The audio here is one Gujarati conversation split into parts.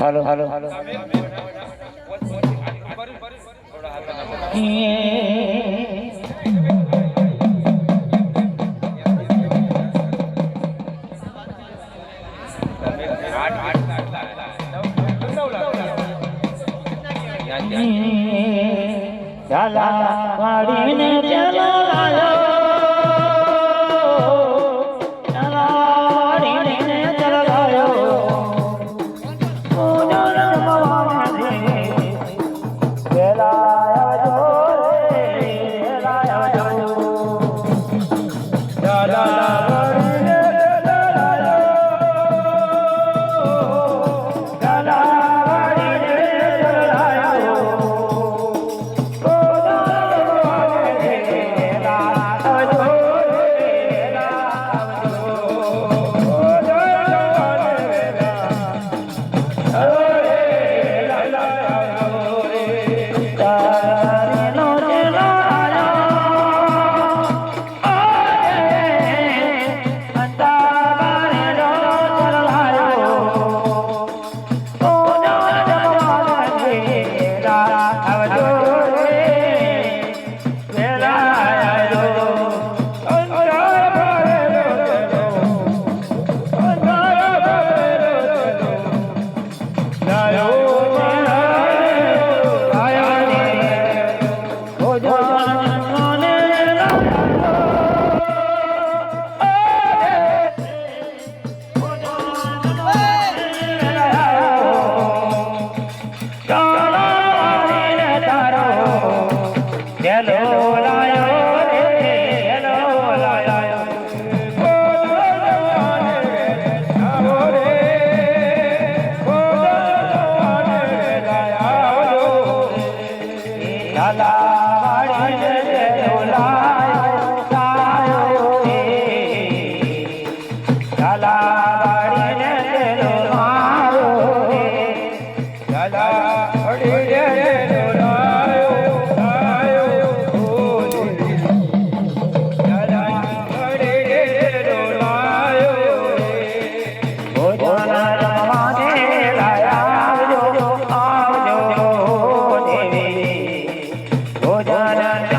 હાલો હાલો હાલો હાલો ઝાલા પાડીને ચલો Oh, da, da, da.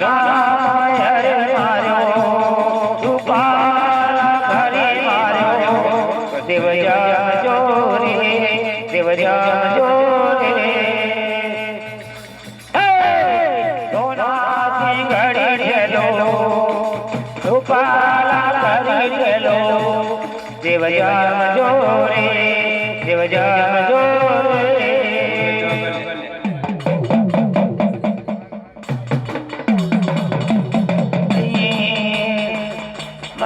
one. Ah.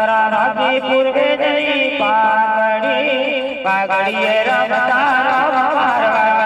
Saraswati પૂર્વે જઈ પાઘડી પાઘડીએ રમતા.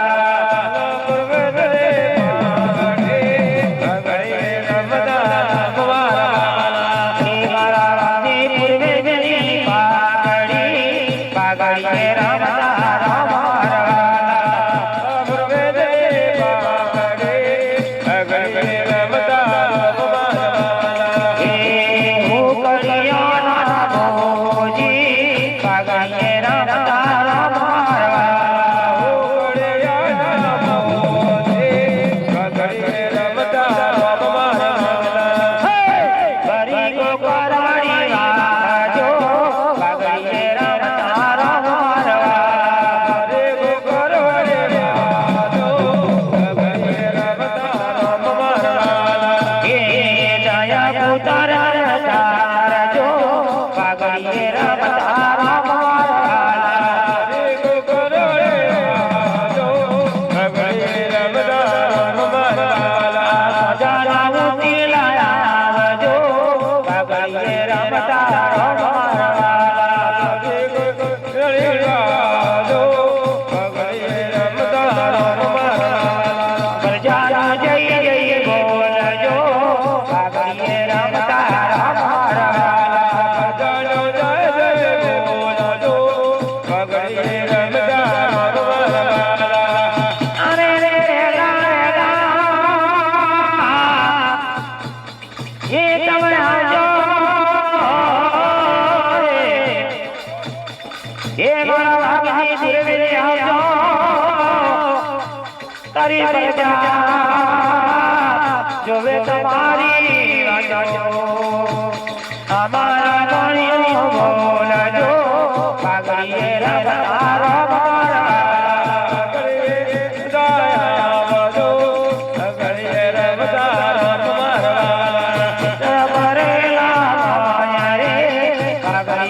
ये 们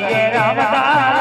राम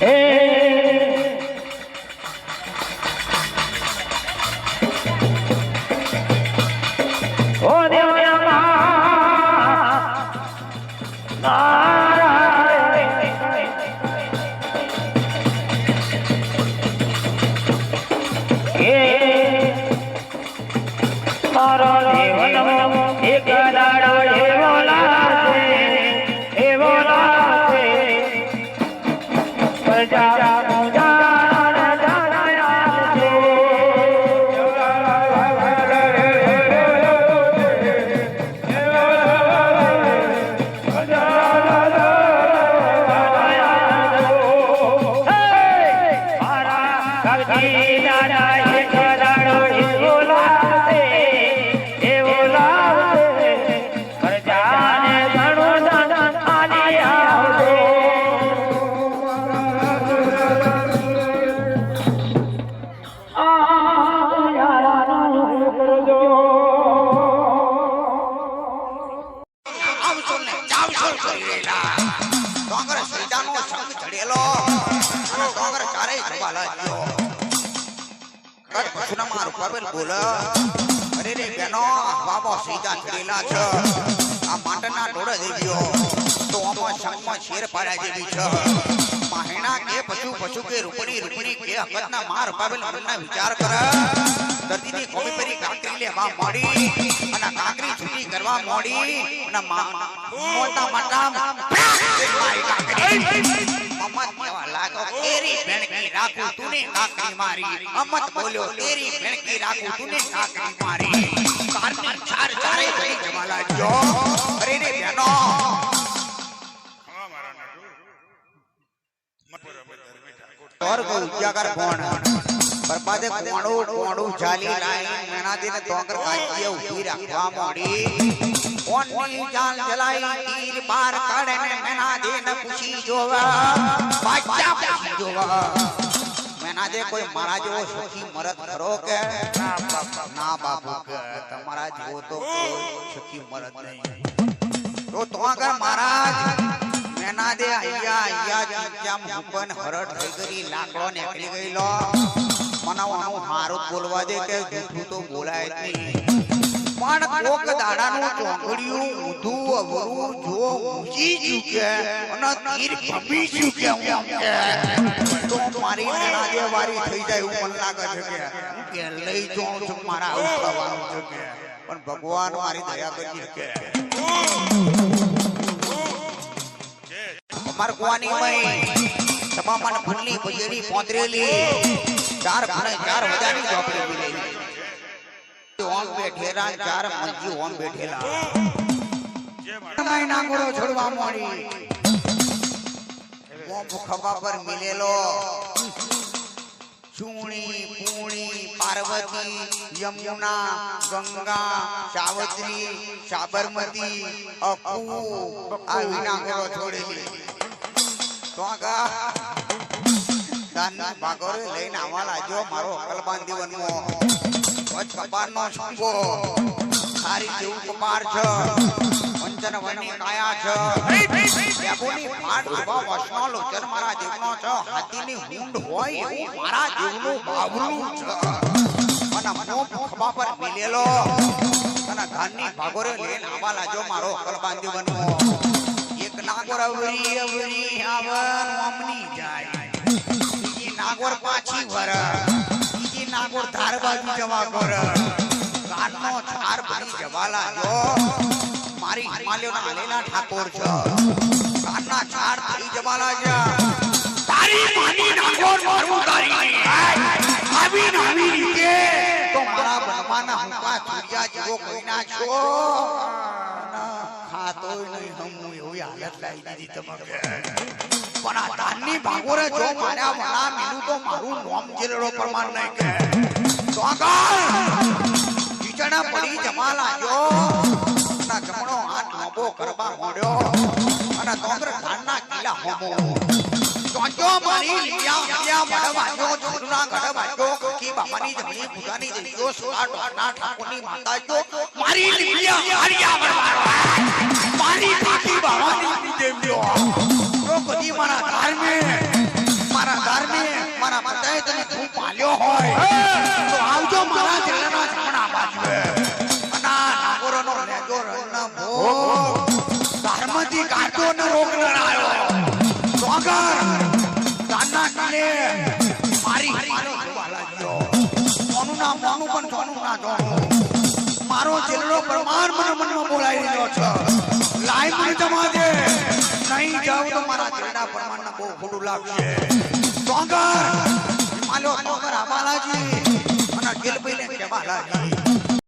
Hey! કટ પછુના બોલ અરે રે બેનો બાબો સીધા ચડેલા છે. આ માટના ડોળે ગયો. તો આમાં સંગમાં શેર પાડ્યા જેવી છે. માહિણા કે પશુ પશુ કે રૂપણી રૂપણી કે હકતના માં પાવેલ મનના વિચાર કર. ધરતીની કોમી પરી કાંકરી લેવા મોડી અને કાંકરી છૂટી કરવા મોડી અને મોટા માટા મારી કાંકરી અમત કેવા લાગો તેરી ભેણકી રાખું તુને કાંકરી મારી અમત બોલ્યો તેરી ભેણકી રાખું તુને કાંકરી મારી કારની ચાર ચારે ગઈ જમાલા જો અરે રે બેનો તોર કો ઉજાગર કોણ બરબાદે કોણું કોણું જાલી લાઈ મેનાદી ને તોંગર કાચીએ ઊભી રાખવા મોડી. કોણની જાન જલાઈ તીર બાર કાઢે ને મેનાદી ને પૂછી જોવા. બાચ્યા પૂછી જોવા. મેનાદે કોઈ મારા જેવો સુખી મરદ ખરો કે? ના બાપુ કે તમારા જેવો તો કોઈ સુખી મરદ નહીં. તો તો અગર મહારાજ મેના દે અહીંયા અહીંયા જામ હુકન હરડ થઈ ગઈ લાકડો નીકળી ગયેલો. મને આનું મારું બોલવા દે કે જૂઠું તો બોલાય જ નહીં. પણ કોક દાડાનું ચોંગડિયું ઊંધું અવરું જો ઊંચી ચૂકે અને તીર ભમી ચૂકે હું કે. તો મારી મેના દે વારી થઈ જાય એવું મને લાગે છે કે. હું કે લઈ જાઉં છું મારા આવું છે કે. પણ ભગવાન મારી દયા કરી કે અમાર કુવાની મય? તમામન ફૂલની ભજેડી પોતરેલી ચાર ભણે ચાર વજાની ચોપડી મિલેલી ઓમ બેઠેલા ચાર મંજી ઓમ બેઠેલા મહિના ગોળો છોડવા મોડી. ઓમ ખભા પર મિલેલો. ચૂણી, પૂણી, પાર્વતી, યમુના, ગંગા, સાવત્રી, સાબરમતી અપુ આ વિના છોડેલી. તો આગા દાનના લઈને આવવા લાગ્યો મારો અકલબાન દીવનમો વચ કપારનો છંગો સારી જેવું કપાર છે. પંચન વની કાયા છે. ડેબોની ફાટ ઊભા વસનો લોચન મારા જીવનો છે. હાથીની હુંડ હોય એવું મારા જીવનું બાવરું છે. અને મો ખભા પર મિલેલો અને ધાનની ભાગોરે લઈને આવવા લાગ્યો મારો અકલબાન દીવનમો એક નાગોર અવરી અવરી આવન મમની જાય. નાગોર પાછી વર. બીજી નાગોર ધાર બાજુ જવા કર કાનનો ધાર ભરી જવા લાગ્યો. મારી હિમાલયના હાલેલા ઠાકોર છે. કાનના ચાર ભરી જવા લાગ્યા. તારી માની નાગોર મારું તારી. આવી ને આવી રીતે તો મારા બનવાના હુંકા ચૂડિયા જેવો કોઈ ના છો ખાતો નહીં હમ, એવી હાલત લાવી દીધી તમારે. પણ ભાગોરે જો માર્યા વણા મીનું તો મારું નોમ ચીરેડો પ્રમાણ નહીં કે આગળ પડી જમા લાગ્યો. ના જમણો હાથ લાંબો કરવા મોડ્યો. અને તોંદર ધાનના કિલ્લા હોમો. ચોંચો મારી લીયા લીયા વડ વાગ્યો ચૂરના ગઢ વાગ્યો કી બાબાની જમણી ભૂજાની જઈયો સોળા ટોરના ઠાકોરની માતા જો મારી લીયા હરિયા વડવારો મારી પાટી બાવાની દેવ્યો મારા ધારમે મારા ધાર્મે મારા પતાએ તને ખૂબ પાલ્યો તો આવજો મારા જિલ્લાના જમણા બાજુએ. અના નાગોરનો ભોગ. ધર્મથી કાઢો ને રોગ મારી મારી કોનું નામ મોનું પણ સોનું ના જોનું મારો જિલ્લો પરમાર મને મનમાં બોલાઈ રહ્યો છે. લાઈ મને જમા દે નહીં જાવ તો મારા જિલ્લા પ્રમાણના બહુ ખોટું લાગશે. સ્વાગર હિમાલયો સ્વાગર આબાલાજી અને ગિલબીને જવાલાજી